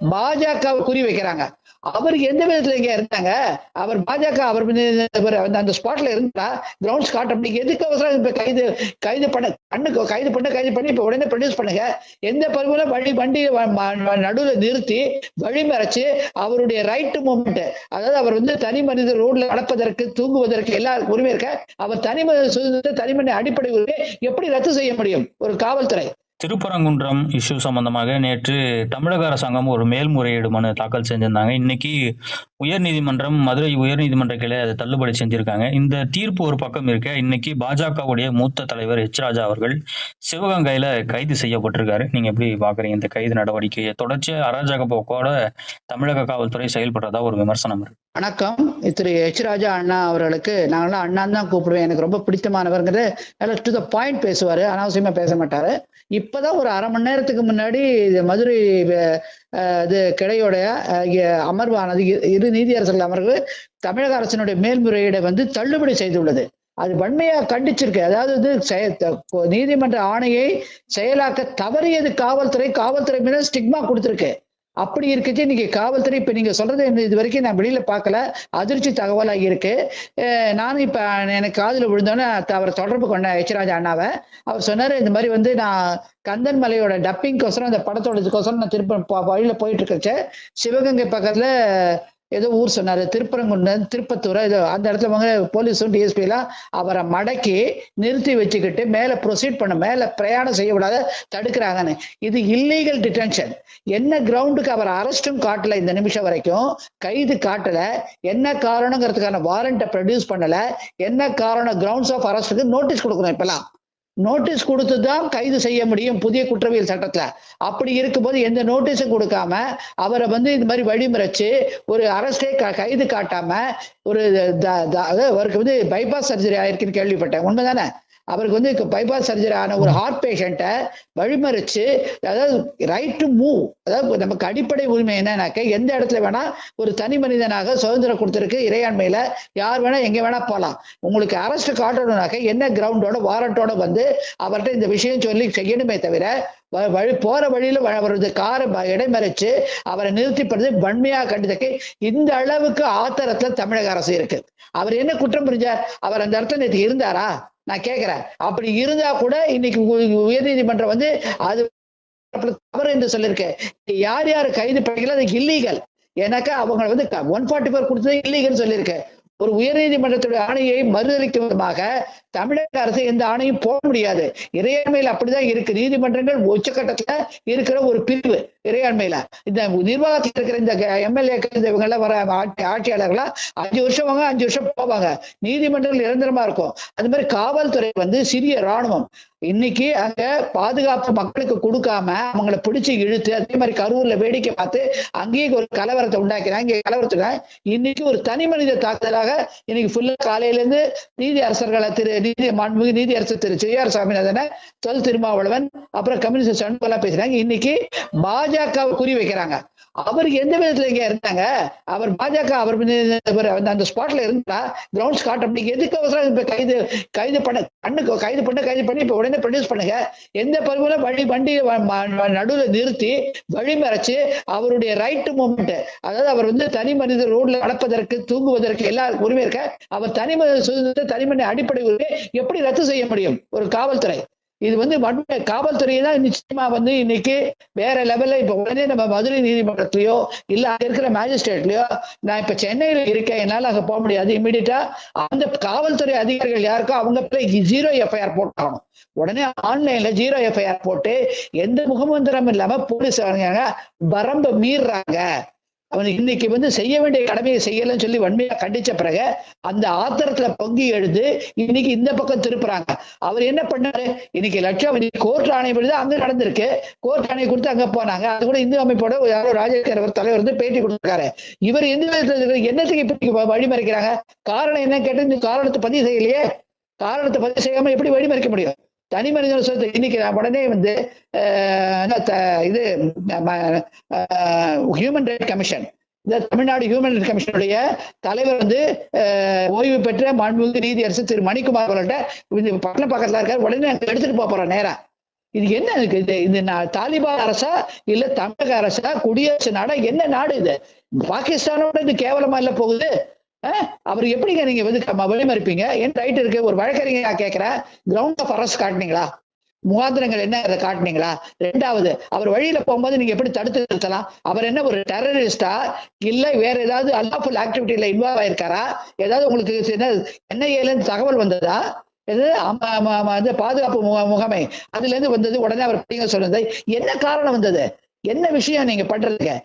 பாஜக குறி வைக்கிறாங்க. அவருக்கு எந்த விதத்துல இங்க இருந்தாங்க அவர் பாஜக அவர் அந்த- ஸ்பாட்ல இருந்தா கிரவுண்ட் ஸ்காட் அப்படி எதுக்கு அவசரம்? இப்ப கைது கைது பண்ண கண்ணுக்கு கைது பண்ண கைது பண்ணி இப்ப உடனே ப்ரொடியூஸ் பண்ணுங்க. எந்த பருவம் வழி வண்டி நடுவுல நிறுத்தி வழி மறைச்சு அவருடைய ரைட் மூமெண்ட் அதாவது அவர் வந்து தனி மனித ரோட்ல நடப்பதற்கு தூங்குவதற்கு எல்லா உரிமை இருக்க அவர் தனி மனித சுதந்திரத்தை தனி மனித அடிப்படை உரிமை எப்படி ரத்து செய்ய முடியும்? ஒரு காவல்துறை. திருப்பரங்குன்றம் இஷ்யூ சம்பந்தமாக நேற்று தமிழக அரசாங்கம் ஒரு மேல்முறையீடு மனு தாக்கல் செஞ்சிருந்தாங்க. இன்னைக்கு உயர்நீதிமன்றம் மதுரை உயர்நீதிமன்ற கிளை அதை தள்ளுபடி செஞ்சிருக்காங்க. இந்த தீர்ப்பு ஒரு பக்கம் இருக்க இன்னைக்கு பாஜகவுடைய மூத்த தலைவர் எச் ராஜா அவர்கள் சிவகங்கையில கைது செய்யப்பட்டிருக்காரு. நீங்க எப்படி பாக்குறீங்க இந்த கைது நடவடிக்கையை? தொடர்ச்சியா அராஜக போக்கோட தமிழக காவல்துறை செயல்படுறதா ஒரு விமர்சனம் இருக்கு. வணக்கம். திரு எச் ராஜா அண்ணா அவர்களுக்கு நாங்களாம் அண்ணான்னு தான் கூப்பிடுவேன். எனக்கு ரொம்ப பிடித்தமானவர்ங்கிறது நல்லா டு த பாயிண்ட் பேசுவார். அனாவசியமா பேச மாட்டாரு. இப்பதான் ஒரு அரை மணி நேரத்துக்கு முன்னாடி இது மதுரை இது கிடையோடைய அமர்வானது இரு- நீதியரசர்கள் அமர்வு தமிழக அரசினுடைய மேல்முறையீடை வந்து தள்ளுபடி செய்துள்ளது. அது வன்மையாக கண்டிச்சிருக்கு. அதாவது வந்து செய- நீதிமன்ற ஆணையை செயலாக்க தவறியது காவல்துறை. காவல்துறை மீது ஸ்டிக்மா கொடுத்துருக்கு. அப்படி இருக்குச்சு. இன்னைக்கு காவல்துறை இப்போ நீங்கள் சொல்றது இது வரைக்கும் நான் வெளியில பார்க்கல. அதிர்ச்சி தகவலாக இருக்கு. நானும் இப்போ எனக்கு காதில் விழுந்தோன்னே அவரை தொடர்பு கொண்ட எச்ராஜா அண்ணாவை. அவர் சொன்னார் இந்த மாதிரி வந்து நான் கந்தன் மலையோட டப்பிங்கோசரம் அந்த படத்தோட இதுக்கோசரம் நான் திருப்ப வழியில் போயிட்டு இருக்கச்ச. சிவகங்கை பக்கத்தில் ஏதோ ஊர் சொன்னாரு திருப்பரங்குன்றம் திருப்பத்தூர் ஏதோ அந்த இடத்துல அவங்க போலீஸும் டிஎஸ்பி எல்லாம் அவரை மடக்கி நிறுத்தி வச்சுக்கிட்டு மேல ப்ரொசீட் பண்ண மேல பிரயாணம் செய்ய விடாத தடுக்கிறாங்கன்னு. இது இல்லீகல் டிடென்ஷன் என்ன கிரவுண்டுக்கு அவர் அரெஸ்டும் காட்டல இந்த நிமிஷம் வரைக்கும்? கைது காட்டல. என்ன காரணங்கிறதுக்கான வாரண்ட்டை ப்ரொடியூஸ் பண்ணல. என்ன காரணம்? கிரவுண்ட்ஸ் ஆஃப் அரெஸ்ட்டுக்கு நோட்டீஸ் கொடுக்கணும் இப்பெல்லாம். நோட்டீஸ் கொடுத்து தான் கைது செய்ய முடியும் புதிய குற்றவியல் சட்டத்துல. அப்படி இருக்கும்போது எந்த நோட்டீஸும் கொடுக்காம அவரை வந்து இந்த மாதிரி வழிமுறைச்சு ஒரு அரசே கைது காட்டாம ஒரு அதாவது அவருக்கு வந்து பைபாஸ் சர்ஜரி ஆயிருக்குன்னு கேள்விப்பட்டேன். உண்மைதானே? அவருக்கு வந்து பைபாஸ் சர்ஜரி ஆன ஒரு ஹார்ட் பேஷண்ட்டை வழிமறிச்சு அதாவது ரைட் டு மூவ் அதாவது நமக்கு அடிப்படை உரிமை என்னன்னாக்க எந்த இடத்துல வேணா ஒரு தனி மனிதனாக சுதந்திரம் கொடுத்திருக்கு இறையாண்மையில யார் வேணா எங்க வேணா போலாம். உங்களுக்கு அரெஸ்ட் காட்டணும்னாக்க என்ன கிரவுண்டோட வாரண்டோட வந்து அவர்கிட்ட இந்த விஷயம் சொல்லி செய்யணுமே தவிர வழி போற வழியில வ- அவரது காரை இடைமறைச்சு அவரை நிறுத்திப்படுறது வன்மையா கண்டிதக்கு இந்த அளவுக்கு ஆத்திரத்துல தமிழக அரசு இருக்கு. அவர் என்ன குற்றம் புரிஞ்சார்? அவர் அந்த இடத்துல நேற்று இருந்தாரா? நான் கேட்கிறேன் அப்படி இருந்தா கூட இன்னைக்கு உ- உயர்நீதிமன்றம் வந்து அது தவறு என்று சொல்லியிருக்கேன் யார் யார் கைது பண்ணிக்கல அது இல்லீகல் ஏன்னாக்கா அவங்க வந்து ஒன் ஃபார்ட்டி ஃபோர் கொடுத்தது இல்லீகல் சொல்லியிருக்கேன் ஒரு உயர்நீதிமன்றத்துடைய ஆணையை மறுதளிக்கும் விதமாக தமிழக அரசு எந்த ஆணையும் போக முடியாது. இறையாண்மையில் அப்படிதான் இருக்கு. நீதிமன்றங்கள் உச்சக்கட்டத்துல இருக்கிற ஒரு பிரிவு இறையாண்மையில. இந்த நிர்வாகத்தில் இருக்கிற இந்த எம்எல்ஏக்கள் இந்த இவங்க எல்லாம் வர ஆட்சி ஆட்சியாளர்களா அஞ்சு வருஷம் வாங்க அஞ்சு வருஷம் போவாங்க. நீதிமன்றங்கள் நிரந்தரமா இருக்கும். அது மாதிரி காவல்துறை வந்து சிறிய ராணுவம் இன்னைக்கு அங்க பாதுகாப்பு மக்களுக்கு கொடுக்காம அவங்கள பிடிச்சு இழுத்து அதே மாதிரி கரூர்ல வேடிக்கை பார்த்து அங்கேயே ஒரு கலவரத்தை உண்டாக்கிறாங்க இங்க கலவரத்துக்கு இன்னைக்கு ஒரு தனி மனித தாக்குதலாக இன்னைக்கு ஃபுல்லா காலையில இருந்து நீதி அரசர்களை திரு நீதி மாண்புமிகு நீதி அரசர் திரு செய்யார் சாமிநாதன தொல் திருமாவளவன் அப்புறம் கம்யூனிஸ்ட் சண்முகெல்லாம் பேசுறாங்க. இன்னைக்கு பாஜகவை குறி வைக்கிறாங்க. அவருக்கு எந்த விதத்துல இங்க இருந்தாங்க? அவர் பாஜக அவர் அந்த- ஸ்பாட்ல இருந்தா கிரவுண்ட் காட்ட எதுக்கு அவசரம்? இப்ப கைது கைது பண்ண கண்ணுக்கு கைது பண்ண கைது பண்ணி இப்ப உடனே ப்ரொடியூஸ் பண்ணுங்க. எந்த பருவில வழி வண்டி நடுவுல நிறுத்தி வழி மறைச்சு அவருடைய ரைட் மூமெண்ட் அதாவது அவர் வந்து தனி மனித ரோட்ல நடப்பதற்கு தூங்குவதற்கு எல்லா உரிமை இருக்க அவர் தனி மனித சுதந்திரத்தை தனி மனித அடிப்படை உரிமை எப்படி ரத்து செய்ய முடியும்? ஒரு காவல்துறை. இது வந்து வன்மை காவல்துறையை தான் நிச்சயமா வந்து இன்னைக்கு வேற லெவல்ல இப்ப உடனே நம்ம மதுரை நீதிமன்றத்திலயோ இல்ல அங்க இருக்கிற மேஜிஸ்ட்ரேட்லயோ நான் இப்ப சென்னையில இருக்கேன் என்னால அங்க போக முடியாது இமீடியட்டா அந்த காவல்துறை அதிகாரிகள் யாருக்கோ அவங்க ஜீரோ எஃப்ஐஆர் போட்டாகணும். உடனே ஆன்லைன்ல ஜீரோ எஃப்ஐஆர் போட்டு எந்த முகமந்திரம் இல்லாம போலீஸ் வரம்ப மீறுறாங்க. அவன் இன்னைக்கு வந்து செய்ய வேண்டிய கடமையை செய்யலன்னு சொல்லி வன்மையா கண்டிச்ச பிறகு அந்த ஆத்திரத்துல பொங்கி எழுது இன்னைக்கு இந்த பக்கம் திருப்புறாங்க. அவர் என்ன பண்ணாரு? இன்னைக்கு லட்சம் இன்னைக்கு கோர்ட் ஆணை படி அங்க நடந்திருக்கு. கோர்ட் ஆணையை கொடுத்து அங்க போனாங்க. அது கூட இந்து அமைப்போட யாரோ ராஜேந்திர அவர் தலைவர் வந்து பேட்டி கொடுத்துருக்காரு. இவர் எந்த விதத்துல என்னத்துக்கு இப்படி வழிமறைக்கிறாங்க? காரணம் என்ன கேட்டு இந்த காரணத்தை பதிவு செய்யலையே. காரணத்தை பதிவு செய்யாம எப்படி வழிமறைக்க முடியும்? தனி மனிதன் சொத்தை இன்னைக்கு நான் உடனே வந்து என்ன த- இது ஹியூமன் ரைட் கமிஷன் இந்த தமிழ்நாடு ஹியூமன் ரைட் கமிஷனுடைய தலைவர் வந்து ஓய்வு பெற்ற மாண்புமிகு நீதியரசர் திரு மணிக்குமார் அவர்கள்ட்ட பக்கம் பக்கத்துல இருக்காரு. உடனே அங்கே எடுத்துட்டு போக போறோம் நேரா. இது என்ன இருக்கு இது இது நான் தாலிபான் அரசா இல்ல தமிழக அரசா? குடியரசு நாடா? என்ன நாடு இது? பாகிஸ்தானோட இது கேவலமா இல்ல போகுது? அவர் எப்படிங்க நீங்க வந்து வழிமறிப்பீங்க? என் ரைட் இருக்கு? ஒரு வழக்கறிஞர் கேட்கிறேன். கிரவுண்ட் ஆஃப் அரஸ்ட் காட்டுனீங்களா? முகாந்திரங்கள் என்ன? அதை காட்டுனீங்களா? ரெண்டாவது அவர் வழியில போகும்போது நீங்க எப்படி தடுத்து நிறுத்தலாம்? அவர் என்ன ஒரு டெரரிஸ்டா இல்ல வேற ஏதாவது அல்லாஃபுல் ஆக்டிவிட்டியில இன்வால்வ் ஆயிருக்காரா? ஏதாவது உங்களுக்கு என்ன என்ஐஏல இருந்து தகவல் வந்ததா? இது ஆமா, பாதுகாப்பு முக- முகமை. அதுல இருந்து வந்தது உடனே அவர் படிங்க சொன்னது. என்ன காரணம் வந்தது? என்ன விஷயம் நீங்க பண்றதுங்க?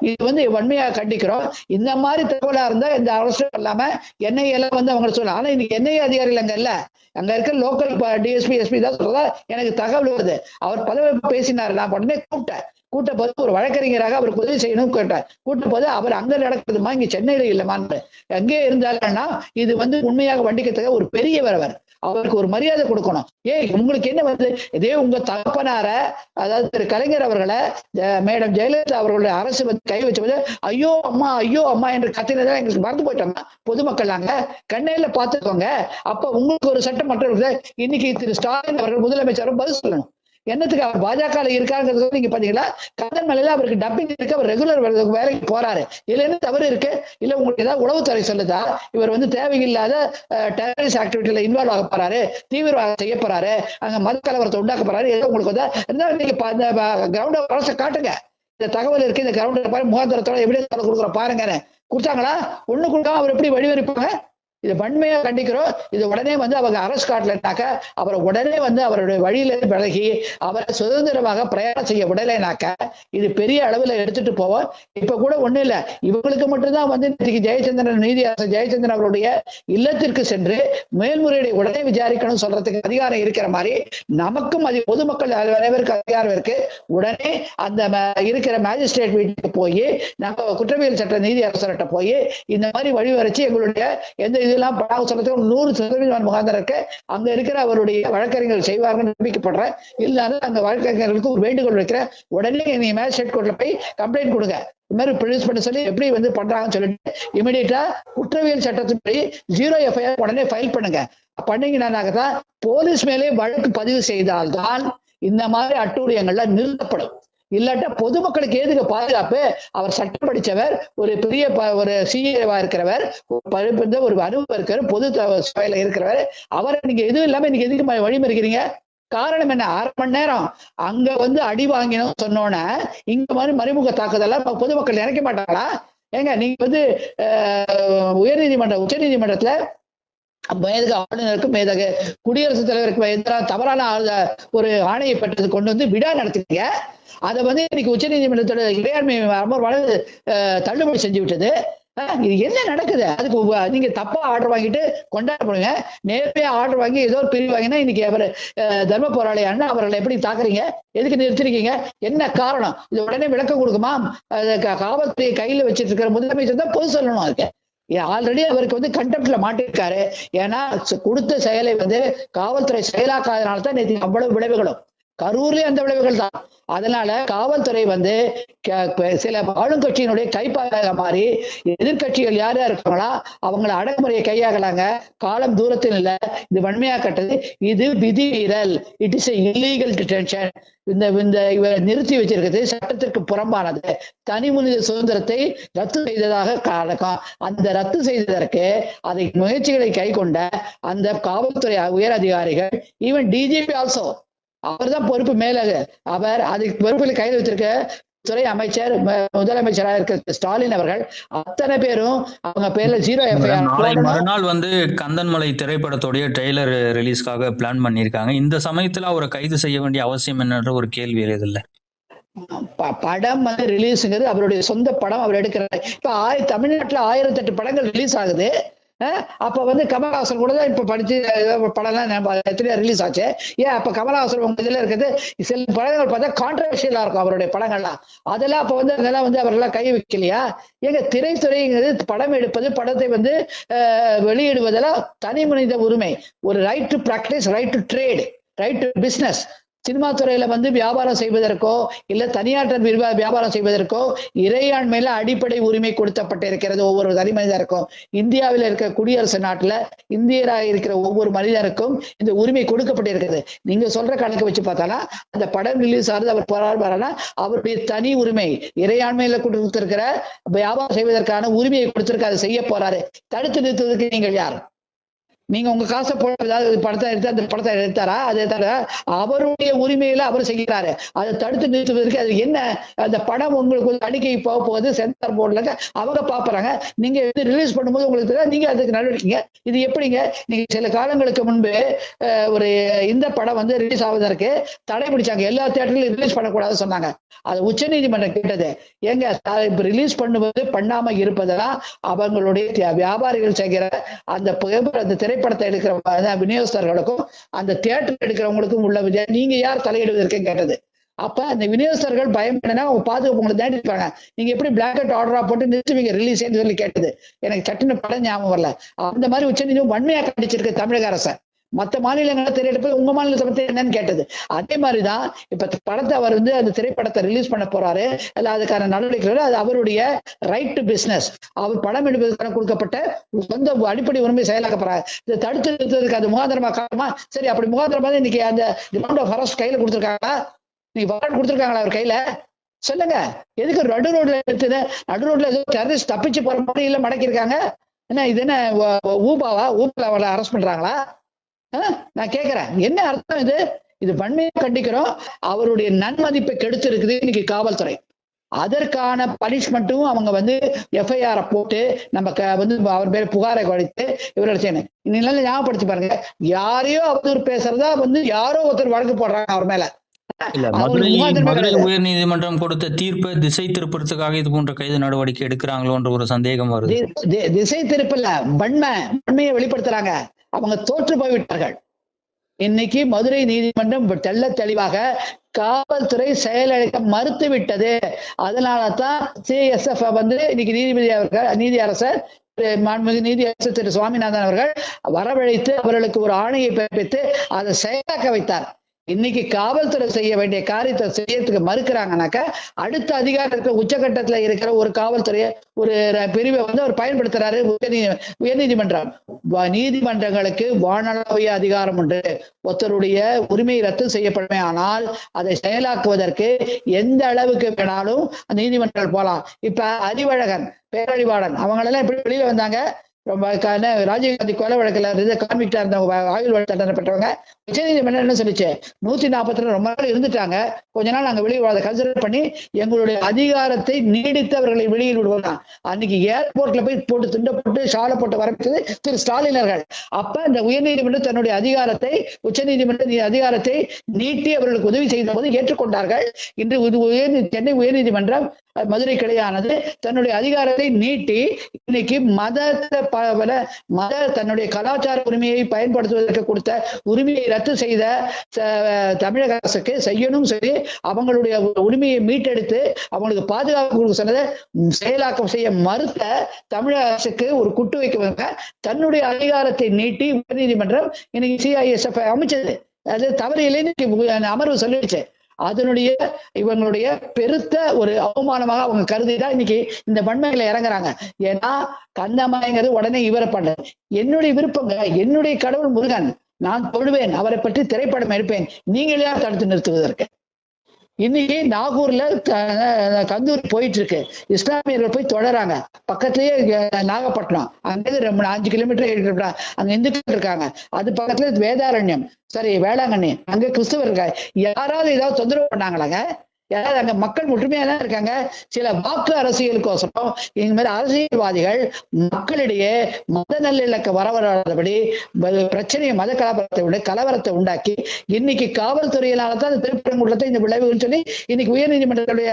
இது வந்து வன்மையா கண்டிக்கிறோம். இந்த மாதிரி தகவலா இருந்தா இந்த அவசரம் இல்லாம என்ஐஏ எல்லாம் வந்து அவங்க சொல்லலாம் ஆனா இன்னைக்கு என்ஐஏ அதிகாரிகள் அங்க இல்ல. அங்க இருக்க லோக்கல் டிஎஸ்பி எஸ்பி தான் சொல்றதா எனக்கு தகவல் வருது. அவர் பதவி பேசினாரு நான் உடனே கூப்பிட்டேன். கூட்டப்போது ஒரு வழக்கறிஞராக அவருக்கு உதவி செய்யணும்னு கேட்டார். கூட்டப்போது அவர் அங்க நடக்குதுமா இங்க சென்னையில இல்லமான்னு. எங்கே இருந்தாலும்னா இது வந்து உண்மையாக வண்டிக்கத்தக்க ஒரு பெரியவர் அவர். அவருக்கு ஒரு மரியாதை கொடுக்கணும். ஏய் உங்களுக்கு என்ன வந்து? இதே உங்க தகப்பனார அதாவது திரு கலைஞர் அவர்களை மேடம் ஜெயலலிதா அவர்களுடைய அரசு வந்து கை வச்சபோது ஐயோ அம்மா ஐயோ அம்மா என்று கத்தினதான் எங்களுக்கு மறந்து போயிட்டோம்னா பொதுமக்கள் நாங்க கண்ணையில பார்த்துக்கோங்க. அப்ப உங்களுக்கு ஒரு சட்டம் மற்ற இன்னைக்கு திரு ஸ்டாலின் அவர்கள் முதலமைச்சரும் பதில் சொல்லணும். என்னத்துக்கு அவர் பாஜக இருக்காங்கிறது நீங்க பாத்தீங்களா கதன் மலையில அவருக்கு டப்பிங் இருக்கு. அவர் ரெகுலர் வேலைக்கு போறாரு. இதுல என்ன தவறு இருக்கு? இல்ல உங்களுக்கு ஏதாவது உளவுத்துறை சொல்லுதா? இவர் வந்து தேவையில்லாத டெரரிஸ்ட் ஆக்டிவிட்டியில இன்வால்வ் ஆக போறாரு. தீவிரவாதம் செய்ய போறாரு. அங்க மத கலவரத்தை உண்டாக்க போறாரு. ஏதோ உங்களுக்கு வந்து இருந்தாலும் நீங்க கிரவுண்ட் அரசை காட்டுங்க. இந்த தகவல் இருக்கு. இந்த கிரவுண்ட் பாரு முகாந்திரத்தோட எப்படி கொடுக்குறோம் பாருங்க கொடுத்தாங்களா? ஒண்ணு கொடுக்காம அவர் எப்படி வழிவரிப்பாங்க இதை வன்மையா கண்டிக்கிறோம். இது உடனே வந்து அவங்க அரசு காட்டலைனாக்க அவரை உடனே வந்து அவருடைய வழியில விலகி அவரை சுதந்திரமாக பிரயாணம் செய்ய விடலைனாக்க இது பெரிய அளவுல எடுத்துட்டு போவோம். இப்ப கூட ஒண்ணு இல்ல. இவங்களுக்கு மட்டும்தான் வந்து இன்னைக்கு ஜெயச்சந்திரன் நீதியரசர் ஜெயச்சந்திரன் அவருடைய இல்லத்திற்கு சென்று மேல்முறையை உடனே விசாரிக்கணும் சொல்றதுக்கு அதிகாரம் இருக்கிற மாதிரி நமக்கும் அது பொதுமக்கள் அனைவருக்கு அதிகாரம் இருக்கு. உடனே அந்த இருக்கிற மேஜிஸ்ட்ரேட் வீட்டுக்கு போய் நம்ம குற்றவியல் சட்ட நீதி அரசர்கிட்ட போய் இந்த மாதிரி வழிவரைச்சு எங்களுடைய எந்த இதெல்லாம் படாக சொல்றதுக்கு நூறு சதவீதம் முகாந்திரம் இருக்கு அங்க இருக்கிற அவருடைய வழக்கறிஞர்கள் செய்வார்கள் நம்பிக்கைப்படுறேன். இல்லாத அந்த வழக்கறிஞர்களுக்கு ஒரு வேண்டுகோள் வைக்கிறேன். உடனே நீங்க மேஜிஸ்ட்ரேட் கோர்ட்ல போய் கம்ப்ளைண்ட் கொடுங்க. இந்த மாதிரி ப்ரொடியூஸ் பண்ண சொல்லி எப்படி வந்து பண்றாங்கன்னு சொல்லிட்டு இமீடியட்டா குற்றவியல் சட்டத்தின்படி ஜீரோ எஃப்ஐஆர் உடனே ஃபைல் பண்ணுங்க. பண்ணீங்கன்னாக்க தான் போலீஸ் மேலே வழக்கு பதிவு செய்தால்தான் இந்த மாதிரி அட்டூழியங்கள்லாம் நிறுத்தப்படும். இல்லாட்டா பொதுமக்களுக்கு எதுக்கு பாதுகாப்பு? அவர் சட்டம் படிச்சவர் ஒரு பெரிய ப- ஒரு சிஏவா இருக்கிறவர் ஒரு ஒரு அனுபவம் இருக்கிறவர் பொது த- சேவையில இருக்கிறவர். அவரை நீங்க எதுவும் இல்லாம நீங்க எதுக்கு ம- வழிமறிக்கிறீங்க காரணம் என்ன? அரை மணி நேரம். அங்க வந்து அடி வாங்கினோம் சொன்னோன்னே இங்க மாதிரி மறைமுக தாக்குதல பொதுமக்கள் நினைக்க மாட்டாங்களா? ஏங்க நீங்க வந்து உயர்நீதிமன்ற உயர்நீதிமன்ற உச்சநீதிமன்றத்துல மேதக ஆளுநருக்கும் மேதக குடியரசுத் தலைவருக்கு எதிராக தவறான ஒரு ஆணையை பெற்றது கொண்டு வந்து விழா நடத்துறீங்க அதை வந்து இன்னைக்கு உச்சநீதிமன்றத்தோட இறையாண்மை அமர்வானது தள்ளுபடி செஞ்சு விட்டது இது என்ன நடக்குது? அதுக்கு நீங்க தப்பா ஆர்டர் வாங்கிட்டு கொண்டாட கொண்டாடுறீங்க நேர்மையா ஆர்டர் வாங்கி ஏதோ ஒரு பிரிவு வாங்கினா இன்னைக்கு அவர் தர்ம போராளி அண்ணா அவர்களை எப்படி தாக்குறீங்க? எதுக்கு நிறுத்திருக்கீங்க? என்ன காரணம்? இது உடனே விளக்கம் கொடுக்குமா? க- காவல்துறையை கையில வச்சிட்டு இருக்கிற முதலமைச்சர் தான் பொது சொல்லணும் அதுக்கு. ஆல்ரெடி அவருக்கு வந்து கண்டெப்ட்ல மாட்டிருக்காரு. ஏன்னா கொடுத்த செயலை வந்து காவல்துறை செயலாக்காதனால தான் நேற்று அவ்வளவு விளைவுகளும். கரூர்லயும் அந்த விளைவுகள் தான். அதனால காவல்துறை வந்து சில ஆளுங்கட்சியினுடைய கைப்பாக மாறி எதிர்க்கட்சிகள் யார் யார் இருக்காங்களா அவங்கள அடக்குமுறையை கையாகலாங்க. காலம் தூரத்தில் இல்ல இது வன்மையா கட்டது இது விதி மீறல். இட் இஸ் இல்லீகல் டிடென்ஷன் இந்த இந்த இவர் நிறுத்தி வச்சிருக்கிறது சட்டத்திற்கு புறம்பானது. தனி மனித சுதந்திரத்தை ரத்து செய்ததாக காணக்கம் அந்த ரத்து செய்ததற்கு அதை முயற்சிகளை கைக்கொண்ட அந்த காவல்துறை உயர் அதிகாரிகள் ஈவன் டிஜிபி ஆல்சோ அவர்தான் பொறுப்பு மேல அவர் அதுக்கு பொறுப்பில் கையில் வச்சிருக்க துறை அமைச்சர் முதலமைச்சராக இருக்கிற ஸ்டாலின் அவர்கள் அத்தனை பேரும் அவங்க பேர்ல ஜீரோ எஃப்ஐஆர் மறுநாள் வந்து கந்தன்மலை திரைப்படத்துடைய ட்ரெய்லர் ரிலீஸ்க்காக பிளான் பண்ணியிருக்காங்க. இந்த சமயத்துல அவரை கைது செய்ய வேண்டிய அவசியம் என்னன்ற ஒரு கேள்வி எழுது இல்ல. ப- படம் வந்து ரிலீஸுங்கிறது அவருடைய சொந்த படம் அவர் எடுக்கிறார் இப்ப ஆய தமிழ்நாட்டுல ஆயிரத்தி எட்டு படங்கள் ரிலீஸ் ஆகுது. அப்ப வந்து கமல்ஹாசன் கூட தான் இப்ப படிச்சு படம்லாம் எத்தனையோ ரிலீஸ் ஆச்சு. ஏன் அப்ப கமல்ஹாசன் உங்க இதுல இருக்குது? சில படங்கள் பார்த்தா கான்ட்ரவர்ஷியலா இருக்கும் அவருடைய படங்கள்லாம். அதெல்லாம் அப்ப வந்து அதெல்லாம் வந்து அவரெல்லாம் கை வைக்கலையா? எங்க திரைத்துறைங்கிறது படம் எடுப்பது படத்தை வந்து வெளியிடுவதெல்லாம் தனி மனித உரிமை. ஒரு right to practice right to trade right to business cinema துறையில வந்து வியாபாரம் செய்வதற்கோ இல்ல தனியார் வியாபாரம் செய்வதற்கோ இறையாண்மையில அடிப்படை உரிமை கொடுத்தப்பட்டிருக்கிறது ஒவ்வொரு தனி மனிதருக்கும். இந்தியாவில் இருக்கிற குடியரசு நாட்டுல இந்தியராக இருக்கிற ஒவ்வொரு மனிதருக்கும் இந்த உரிமை கொடுக்கப்பட்டிருக்கிறது. நீங்க சொல்ற கணக்கு வச்சு பார்த்தானா அந்த படம் ரிலீஸ் ஆகுது அவர் போறாரு அவருடைய தனி உரிமை இறையாண்மையில கொடுத்திருக்கிற வியாபாரம் செய்வதற்கான உரிமையை கொடுத்திருக்க அதை செய்ய போறாரு. தடுத்து நிறுத்துவதற்கு நீங்கள் யார்? நீங்க உங்க காசை போட ஏதாவது படத்தை எடுத்து அந்த படத்தை எடுத்தாரா? அதை தவிர அவருடைய உரிமையில அவர் செய்கிறாரு. அதை தடுத்து நிறுத்துவதற்கு அது என்ன? அந்த படம் உங்களுக்கு ஒரு அடிக்கை போக போகுது சென்சார் போர்டுல அவங்க பாக்குறாங்க நீங்க இது ரிலீஸ் பண்ணும்போது உங்களுக்கு தெரியாது, நீங்க அதுக்கு நடவடிக்கைங்க. இது எப்படிங்க? நீங்க சில காலங்களுக்கு முன்பு ஒரு இந்த படம் வந்து ரிலீஸ் ஆவதற்கு தடை பிடிச்சாங்க. எல்லா தேட்டர்லையும் ரிலீஸ் பண்ணக்கூடாதுன்னு சொன்னாங்க. அது உச்சநீதிமன்றம் கேட்டது. ஏங்க இப்ப ரிலீஸ் பண்ணுவது பண்ணாம இருப்பதெல்லாம் அவங்களுடைய வியாபாரிகள் செய்கிற அந்த புகைப்பட அந்த திரைப்படத்தை எடுக்கிற விநியோகஸ்தர்களுக்கும் அந்த தியேட்டர் எடுக்கிறவங்களுக்கும் உள்ள வித்தியா- நீங்க யார் தலையிடுவதற்கு கேட்டது. அப்ப அந்த விநியோகஸ்தர்கள் பயப்படனா அவங்க பாதுகாப்பு உங்களை தேடி இருப்பாங்க நீங்க எப்படி பிளாக் அவுட் ஆர்டரா போட்டு நிறுத்துவீங்க ரிலீஸ் சொல்லி கேட்டது. எனக்கு சட்டுன்னு படம் ஞாபகம் வரல. அந்த மாதிரி உச்ச உச்சநீதிமன்றம் வன்மையா கண்டிச்சிருக்கு தமிழக அரசை. மத்த மாநிலங்களை திரையிடப்ப உங்க மாநிலத்தை பத்தி என்னன்னு கேட்டது. அதே மாதிரிதான் இப்ப படத்தை அவர் வந்து அந்த திரைப்படத்தை ரிலீஸ் பண்ண போறாரு. அல்ல அதுக்கான நடவடிக்கைகள் அது அவருடைய ரைட் டு பிசினஸ் அவர் படம் எடுப்பதற்கான கொடுக்கப்பட்ட சொந்த அடிப்படை உரிமை செயலாக்கப்படுறாரு இதை தடுத்து நிறுத்துவதற்கு அது முகாந்திரமா காரணமா? சரி அப்படி முகாந்திரமா இன்னைக்கு அந்த கிரவுண்ட் ஆஃப் அரஸ்ட் கையில கொடுத்துருக்காங்களா? நீ வார்டு கொடுத்துருக்காங்களா அவர் கையில? சொல்லுங்க. எதுக்கு நடு ரோட்ல எடுத்தது நடு ரோட்ல ஏதோ டெரரிஸ்ட் தப்பிச்சு போற மாதிரி இல்ல மடக்கிருக்காங்க என்ன இது என்ன ஊபாவா? ஊபாவில் அவரை அரெஸ்ட் பண்றாங்களா? நான் கேக்குறேன். என்ன அர்த்தம் இது? இது வன்மையா கண்டிக்கிறோம். அவருடைய நன்மதிப்பை கெடுத்து இருக்குது இன்னைக்கு காவல்துறை. அதற்கான பனிஷ்மெண்ட்டும் அவங்க வந்து எஃப்ஐஆர் போட்டு நம்ம க- வந்து அவர் பேர் புகாரை கொடுத்து இவர்கள் செய்யணும் இன்னும் ஞாபகப்படுத்தி பாருங்க. யாரையோ அவதூறு பேசுறதா வந்து யாரோ ஒருத்தர் வழக்கு போடுறாங்க அவர் மேல. மதுரை. உயர் நீதிமன்றம் கொடுத்த தீர்ப்பை திசை திருப்பறதுக்காக இது போன்ற கைது நடவடிக்கை எடுக்கிறாங்களோன்ற ஒரு சந்தேகம் வருது. திசை திருப்பல வன்மை வன்மையை வெளிப்படுத்துறாங்க. அவங்க தோற்று போய்விட்டார்கள். இன்னைக்கு மதுரை நீதிமன்றம் தெள்ள தெளிவாக காவல்துறை செயலிழக்க மறுத்து விட்டது. அதனால தான் சிஎஸ்எஃப் வந்து இன்னைக்கு நீதிபதி அவர்கள் நீதி அரசர் மாண்புமிகு நீதி அரசர் திரு சுவாமிநாதன் அவர்கள் வரவழைத்து அவர்களுக்கு ஒரு ஆணையை பிறப்பித்து அதை செயலாக்க வைத்தார். இன்னைக்கு காவல்துறை செய்ய வேண்டிய காரியத்தை செய்யறதுக்கு மறுக்கிறாங்கனாக்கா அடுத்த அதிகாரத்துல உச்சகட்டத்துல இருக்கிற ஒரு காவல்துறையை ஒரு பிரிவை வந்து அவர் பயன்படுத்துறாரு உயர்நீ உயர்நீதிமன்றம் நீதிமன்றங்களுக்கு வானளாவிய அதிகாரம் உண்டு. ஒருத்தருடைய உரிமை ரத்து செய்யப்படுமே ஆனால் அதை செயலாக்குவதற்கு எந்த அளவுக்கு வேணாலும் நீதிமன்றங்கள் போலாம். இப்ப அறிவழகன் பேரழிவாளன் அவங்களெல்லாம் எப்படி வெளியில வந்தாங்க? ராஜீவ்காந்தி கொலை வழக்கில் இருந்து கான்விக்டா இருந்தவங்க ஆயுள் வழக்கு தண்டனைப்பட்டவங்க பெற்றவங்க. உச்சநீதிமன்றம் என்ன சொல்லிச்சு. நூத்தி நாற்பத்தி ரெண்டு ரொம்ப நாள் இருந்துட்டாங்க. கொஞ்ச நாள் நாங்க வெளியே அதை கன்சிடர் பண்ணி எங்களுடைய அதிகாரத்தை நீடித்து அவர்களை வெளியில் விடுவோம் அன்னைக்கு ஏர்போர்ட்ல போய் போட்டு திண்ட போட்டு ஷாலை போட்டு வரப்பட்டது திரு ஸ்டாலினர்கள் அப்ப இந்த உயர்நீதிமன்றம் தன்னுடைய அதிகாரத்தை உச்சநீதிமன்ற நீ- அதிகாரத்தை நீட்டி அவர்களுக்கு உதவி செய்த போது ஏற்றுக்கொண்டார்கள். இன்று உயர் சென்னை உயர்நீதிமன்றம் மதுரை கிளையானது தன்னுடைய அதிகாரத்தை நீட்டி இன்னைக்கு மதத்தை பல மத தன்னுடைய கலாச்சார உரிமையை பயன்படுத்துவதற்கு கொடுத்த உரிமையை ரத்து செய்த தமிழக அரசுக்கு செய்யணும் சரி அவங்களுடைய உரிமையை மீட்டெடுத்து அவங்களுக்கு பாதுகாப்பு கொடுக்க சொன்னதை செயலாக்கம் செய்ய மறுத்த தமிழக அரசுக்கு ஒரு குட்டு வைக்க தன்னுடைய அதிகாரத்தை நீட்டி உயர்நீதிமன்றம் இன்னைக்கு சிஐஎஸ்எஃப் அமைச்சது. அது தவறு இல்லைன்னு அமர்வு சொல்லிடுச்சு. அதனுடைய இவங்களுடைய பெருத்த ஒரு அவமானமாக அவங்க கருதிதான் இன்னைக்கு இந்த வன்மைகளை இறங்குறாங்க. ஏன்னா கந்தமாய்ங்கிறது உடனே இவரை பண்ற என்னுடைய விருப்பங்க என்னுடைய கடவுள் முருகன் நான் தொழுவேன் அவரை பற்றி திரைப்படம் எடுப்பேன். நீங்களே தடுத்து நிறுத்துவதற்கு. இன்னைக்கு நாகூர்ல கந்தூர் கந்தூரி போயிட்டு இருக்கு இஸ்லாமியர்கள் போய் தொடராங்க. பக்கத்துலயே நாகப்பட்டினம். அங்கிருந்து ரொம்ப அஞ்சு கிலோமீட்டர் ஏழு கிலோமீட்டர் அங்க இந்துக்கள் இருக்காங்க. அது பக்கத்துல வேதாரண்யம். சரி வேளாங்கண்ணி. அங்க கிறிஸ்துவர் இருக்காங்க யாராவது ஏதாவது தொந்தரவு பண்ணாங்களாங்க? யாராவது அங்க மக்கள் ஒற்றுமையா தான் இருக்காங்க. சில வாக்கு அரசியலுக்கோசரம் இந்த மாதிரி அரசியல்வாதிகள் மக்களிடையே மத நல்லிணக்க வரவராதபடி பிரச்சனையை மத கலவரத்தை விட கலவரத்தை உண்டாக்கி இன்னைக்கு காவல்துறையினால தான் இந்த திருப்பரங்குன்றத்தை இந்த விளைவுன்னு சொல்லி இன்னைக்கு உயர்நீதிமன்றத்துடைய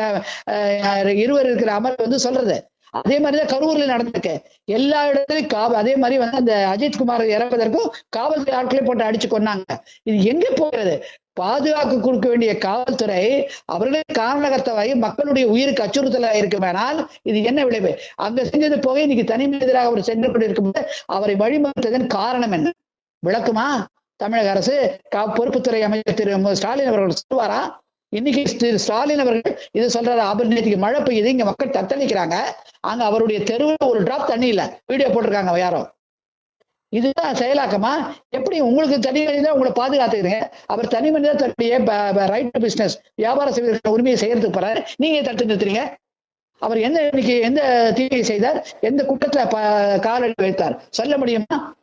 அஹ், இருவர் இருக்கிற அமர்வு வந்து சொல்றது. அதே மாதிரிதான் கரூர்ல நடந்திருக்கு. எல்லா இடத்துலயும் காவல் அதே மாதிரி வந்து அந்த அஜித் குமார் இறப்பதற்கும் காவல்துறை ஆட்களை போட்டு அடிச்சு கொன்னாங்க. இது எங்க போகிறது பாதுகாப்பு கொடுக்க வேண்டிய காவல்துறை அவர்களே காரணகர்த்தவாகி மக்களுடைய உயிருக்கு அச்சுறுத்தலா இருக்குமானால் இது என்ன விளைவு? அங்க செஞ்சது போக இன்னைக்கு தனி மனிதராக அவர் சென்று கொண்டிருக்கும்போது அவரை வழிமறித்ததன் காரணம் என்ன? விளக்குமா? தமிழக அரசு பொறுப்புத்துறை அமைச்சர் திரு. ஸ்டாலின் அவர்கள் சொல்லுவாரா? இன்னைக்கு திரு. ஸ்டாலின் அவர்கள் இது சொல்றாரு அவர் நேற்றுக்கு மழை பெய்யுது இங்க மக்கள் தத்தளிக்கிறாங்க. அங்க அவருடைய தெருவில் ஒரு டிராப் தண்ணி இல்ல. வீடியோ போட்டிருக்காங்க யாரோ. இதுதான் செயலாக்கமா? எப்படி உங்களுக்கு தனி மனிதா உங்களை பாதுகாத்துக்கிறீங்க? அவர் தனி மனிதா தன்னுடைய ரைட் பிஸ்னஸ் பிசினஸ் வியாபார செய்வதற்கான உரிமையை செய்யறதுக்கு போறாரு. நீங்க தடுத்து நிறுத்துறீங்க? அவர் எந்த இன்னைக்கு எந்த தீமையை செய்தார்? எந்த குற்றத்துல ப- காலடி வைத்தார்? சொல்ல முடியுமா?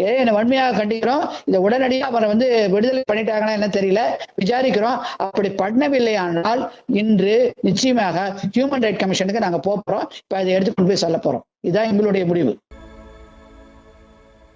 ஏ என்ன வன்மையாக கண்டிக்கிறோம். இந்த உடனடியாக அவரை வந்து விடுதலை பண்ணிட்டாங்கன்னா என்ன தெரியல. விசாரிக்கிறோம். அப்படி பண்ணவில்லை ஆனால் இன்று நிச்சயமாக ஹியூமன் ரைட் கமிஷனுக்கு நாங்க போகிறோம் போறோம். அதை எடுத்து கொண்டு போய் சொல்ல போறோம். இதுதான் எங்களுடைய முடிவு.